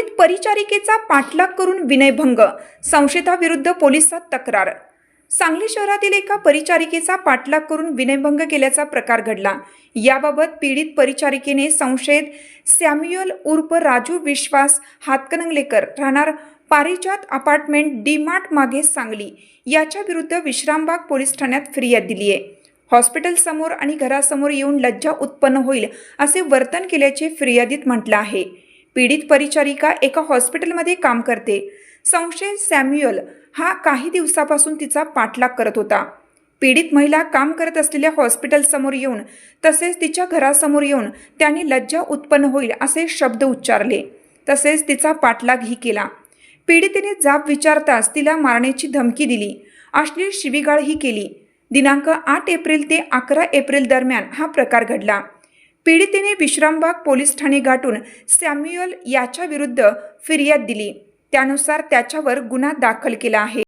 सांगलीत परिचारिकेचा पाठलाग करून विनयभंग संशयिताविरुद्ध पोलिसात तक्रार. सांगली शहरातील एका परिचारिकेचा पाठलाग करून विनयभंग केल्याचा प्रकार घडला. याबाबत पीडित परिचारिकेने संशयित सॅम्युअल उर्फ राजू विश्वास हातकणंगलेकर राहणार पारिजात अपार्टमेंट डी मार्ट मागे सांगली याच्या विरुद्ध विश्रामबाग पोलीस ठाण्यात फिर्याद दिली आहे. हॉस्पिटलसमोर आणि घरासमोर येऊन लज्जा उत्पन्न होईल असे वर्तन केल्याचे फिर्यादीत म्हटलं आहे. पीडित परिचारिका एका हॉस्पिटलमध्ये काम करते. संशय सॅम्युअल हा काही दिवसापासून तिचा पाठलाग करत होता. पीडित महिला काम करत असलेल्या हॉस्पिटलसमोर येऊन तसेच तिच्या घरासमोर येऊन त्याने लज्जा उत्पन्न होईल असे शब्द उच्चारले. तसेच तिचा पाठलागही केला. पीडितेने जाब विचारताच तिला मारण्याची धमकी दिली. अश्लील शिवीगाळही केली. दिनांक आठ एप्रिल ते अकरा एप्रिल दरम्यान हा प्रकार घडला. पीडितेने विश्रामबाग पोलीस ठाणे गाठून सॅम्युअल याच्याविरुद्ध फिर्याद दिली. त्यानुसार त्याच्यावर गुन्हा दाखल केला आहे.